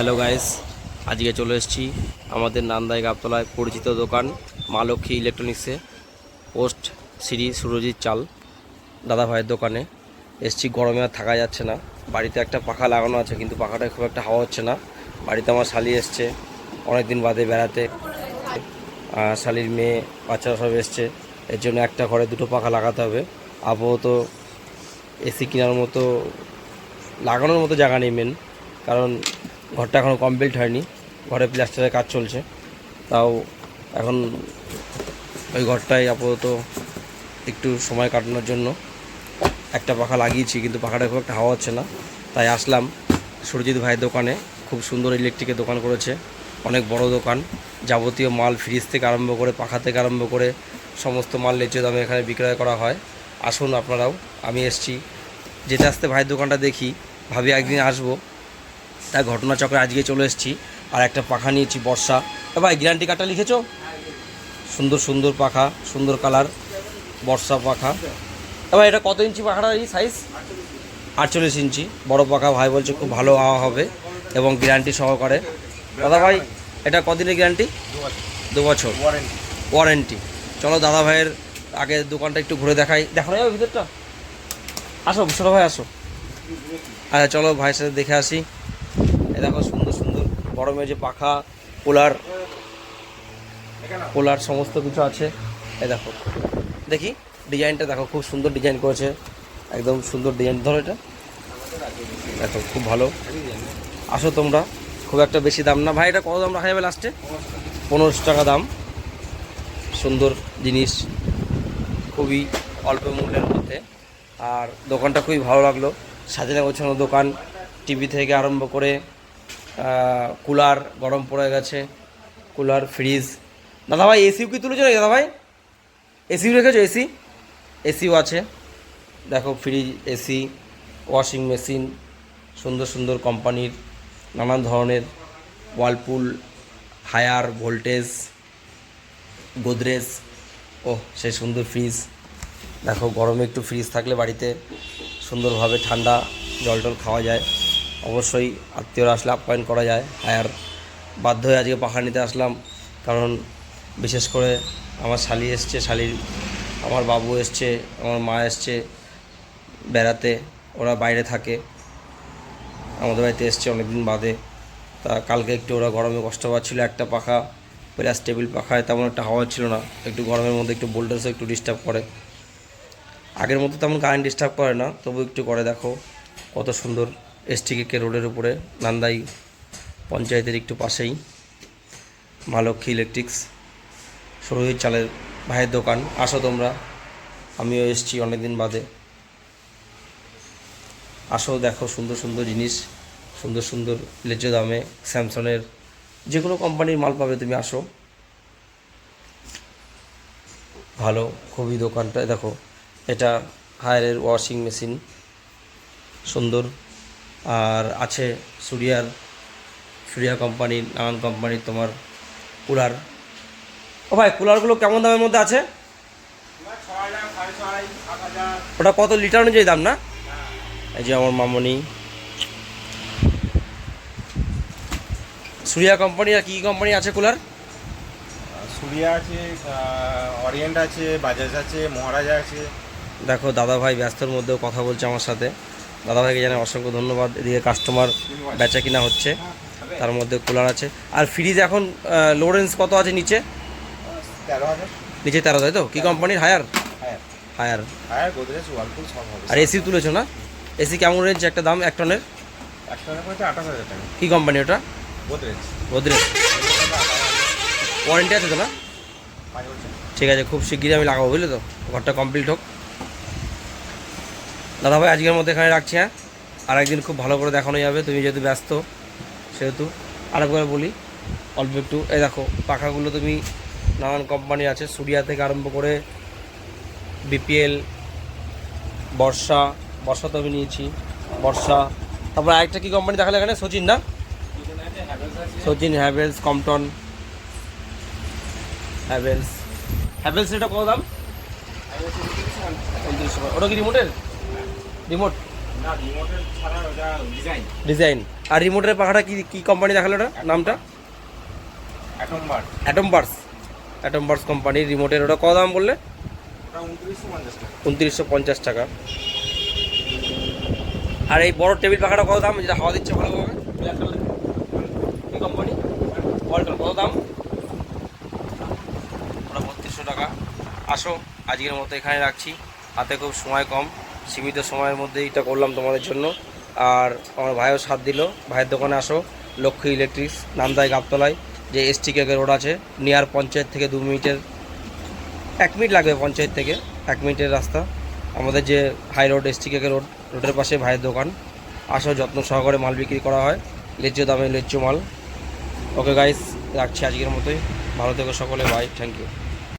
Hello guys, আজকে চলে এসেছি আমাদের নান্দাই গাবতলায় পরিচিত দোকান মা লক্ষ্মী ইলেকট্রনিক্সে। পোস্ট শ্রী সুরজিৎ চাল দাদা ভাইয়ের দোকানে। এসছি, গরমে আর থাকা যাচ্ছে না। বাড়িতে একটা পাখা লাগানো আছে, কিন্তু পাখাটায় খুব একটা হাওয়া হচ্ছে না। বাড়িতে আমার শালি এসছে অনেক দিন বাদে বেড়াতে। শালির মেয়ে, বাচ্চারা সব এসছে। এর জন্য একটা ঘরে দুটো পাখা লাগাতে হবে। আপাতত এসি কেনার মতো, লাগানোর মতো জায়গা নেই মেন কারণ ঘরটা এখনও কমপ্লিট হয়নি। ঘরে প্লাস্টারের কাজ চলছে। তাও এখন ওই ঘরটাই আপাতত একটু সময় কাটানোর জন্য। একটা পাখা লাগিয়েছি, কিন্তু পাখাটা খুব একটা হাওয়া হচ্ছে না। তাই আসলাম সুরজিৎ ভাইয়ের দোকানে। খুব সুন্দর ইলেকট্রিকের দোকান করেছে। অনেক বড় দোকান। যাবতীয় মাল ফ্রিজ থেকে আরম্ভ করে, পাখা থেকে আরম্ভ করে সমস্ত মাল লেচে দামে এখানে বিক্রয় করা হয়। আসুন আপনারাও, আমি এসছি। যেতে আসতে ভাইয়ের দোকানটা দেখি। ভাবি একদিন আসব। তার ঘটনা চক্রে আজকে চলে এসেছি। আর একটা পাখা নিয়েছি, বর্ষা। ভাই, গ্যারান্টি কার্ডটা লিখেছো? সুন্দর সুন্দর পাখা, সুন্দর কালার, বর্ষা পাখা। এবার এটা কত ইঞ্চি পাখাটা এই সাইজ আটচল্লিশ ইঞ্চি। বড় পাখা, ভাই বলছে খুব ভালো হাওয়া হবে এবং গ্যারান্টি সহকারে। দাদা ভাই, এটা কদিনের গ্যারান্টি? দু বছর। ওয়ারেন্টি। চলো দাদা ভাইয়ের আগে দোকানটা একটু ঘুরে দেখাই। দেখানো যাবে ভিতরটা। আসো, ছোটো ভাই, আসো। আচ্ছা চলো ভাইয়ের সাথে দেখে আসি। দেখো সুন্দর সুন্দর গরমে যে পাখা কুলার কুলার সমস্ত কিছু আছে। এ দেখো, দেখি, ডিজাইনটা দেখো, খুব সুন্দর ডিজাইন করেছে। একদম সুন্দর ডিজাইন, ধরো এটা। দেখো, খুব ভালো। আসো তোমরা, খুব একটা বেশি দাম না। ভাই, এটা কত দাম রাখা যাবে লাস্টে পনেরোশো টাকা দাম। সুন্দর জিনিস, খুবই অল্প মূল্যের মধ্যে। আর দোকানটা খুবই ভালো লাগল। সাজানো গোছানো দোকান টিভি থেকে আরম্ভ করে কুলার গরম পড়ে গেছে, কুলার ফ্রিজ দাদা ভাই এসিও কি তুলেছো দাদা ভাই এসিও রেখেছো? এসি এসিও আছে। দেখো ফ্রিজ এসি ওয়াশিং মেশিন সুন্দর সুন্দর কোম্পানির নানান ধরনের ওয়ালপুল হায়ার ভোল্টেজ গোদরেজ ও সেই সুন্দর ফ্রিজ দেখো, গরমে একটু ফ্রিজ থাকলে বাড়িতে সুন্দরভাবে ঠান্ডা জল টল খাওয়া যায়। অবশ্যই আত্মীয়রা আসলে আপ্যায়ন করা যায়। আর বাধ্য হয়ে আজকে পাহাড় নিতে আসলাম। কারণ বিশেষ করে আমার শালি এসছে, শালির আমার বাবু এসছে, আমার মা এসছে বেড়াতে। ওরা বাইরে থাকে। আমাদের বাড়িতে এসছে অনেকদিন বাদে। তা কালকে একটু ওরা গরমে কষ্ট পাচ্ছিলো। একটা পাখা, প্লাস টেবিল পাখায় তেমন একটা হাওয়া ছিল না। একটু গরমের মধ্যে একটু ভোল্টেজও একটু ডিস্টার্ব করে। আগের মতো তেমন কারেন্ট ডিস্টার্ব করে না। তবু একটু করে দেখো কত সুন্দর। এসটিকে রোডের উপরে, নান্দাই পঞ্চায়েতের একটু পাশেই মা লক্ষ্মী ইলেকট্রিক্স সরুই চালের ভাইয়ের দোকান। আসো তোমরা, আমিও এসছি অনেকদিন বাদে। আসো, দেখো সুন্দর সুন্দর জিনিস, সুন্দর সুন্দর লেজে দামে স্যামসংয়ের যে কোনো কোম্পানির মাল পাবে তুমি, আসো। ভালো, খুবই দোকানটা, দেখো, এটা হায়ারের ওয়াশিং মেশিন, সুন্দর। আর আছে সুরিয়ার সুরিয়া কোম্পানির নানান কোম্পানির তোমার কুলার। ও ভাই কুলারগুলো কেমন দামের মধ্যে আছে? ওটা কত লিটার অনুযায়ী দাম না? এই যে আমার মামনি। সুরিয়া কোম্পানি আর কী কোম্পানি আছে কুলার? সুরিয়া আছে অরিয়েন্ট আছে বাজাজ আছে মহারাজা আছে। দেখো দাদা ভাই ব্যস্তর মধ্যেও কথা বলছে আমার সাথে। দাদা ভাইকে জানাই অসংখ্য ধন্যবাদ। এদিকে কাস্টমার বেচা কিনা হচ্ছে তার মধ্যে কুলার আছে। আর ফ্রিজ এখন লো রেঞ্জ কত আছে নিচে? নিচে তেরো তাই তো? কী কোম্পানির হায়ার হ্যাঁ হায়ার হ্যাঁ গোদরেজ ওয়ালপুল সব আর এসি তুলেছো না? এসি কেমন রেঞ্জ একটা দাম এক টনের? কী কোম্পানি ওটা? গোদরেজ গোদরেজ ওয়ারেন্টি আছে তো না? ঠিক আছে খুব শিগগিরই আমি লাগাবো বুঝলে তো? ঘরটা কমপ্লিট হোক। দাদা ভাই আজকের মধ্যে এখানে রাখছি হ্যাঁ? আর একদিন খুব ভালো করে দেখানো যাবে, তুমি যেহেতু ব্যস্ত, সেহেতু আরেকবার বলি, অল্প একটু, এই দেখো, পাখাগুলো তুমি নানান কোম্পানি আছে সুরিয়া থেকে আরম্ভ করে বিপিএল বর্ষা বর্ষা তো আমি নিয়েছি বর্ষা তারপর আরেকটা কী কোম্পানি দেখালে এখানে? সচিন না? সচিন হ্যাভেলস কমটন হ্যাভেলস হ্যাভেলস এটা কত দাম? ওটা কি রিমোটের রিমোট ডিজাইন আর রিমোটের পাখাটা কি কি কোম্পানি দেখাল ওটা? নামটা? Atom bar atom bars atom bars কোম্পানির রিমোটের ওটা কত দাম বললে? উনত্রিশশো পঞ্চাশ টাকা। আর এই বড় টেবিল পাখাটা কত দাম? যেটা হাওয়া দিচ্ছে ভালোভাবে কি কোম্পানি ওয়ালটন কত দাম? ওটা বত্রিশশো টাকা। আসো আজকের মতো এখানে রাখছি। হাতে খুব সময় কম। সীমিত সময়ের মধ্যে এটা করলাম তোমাদের জন্য। আর আমার ভাইও সাথ দিল। ভাইয়ের দোকানে আসো। লক্ষ্মী ইলেকট্রিক্স নামদায় গাবতলায়, যে এসটি কেকের রোড আছে, নিয়ার পঞ্চায়েত থেকে দু মিনিটের, এক মিনিট লাগবে পঞ্চায়েত থেকে, এক মিনিটের রাস্তা। আমাদের যে হাই রোড এসটি কেকের রোড, রোডের পাশে ভাইয়ের দোকান। আসো, যত্ন সহকারে মাল বিক্রি করা হয়। লেজ্জো দামে লেজ্জো মাল। ওকে গাইস রাখছি আজকের মতোই। ভালো থেকো সকলে বাই থ্যাংক ইউ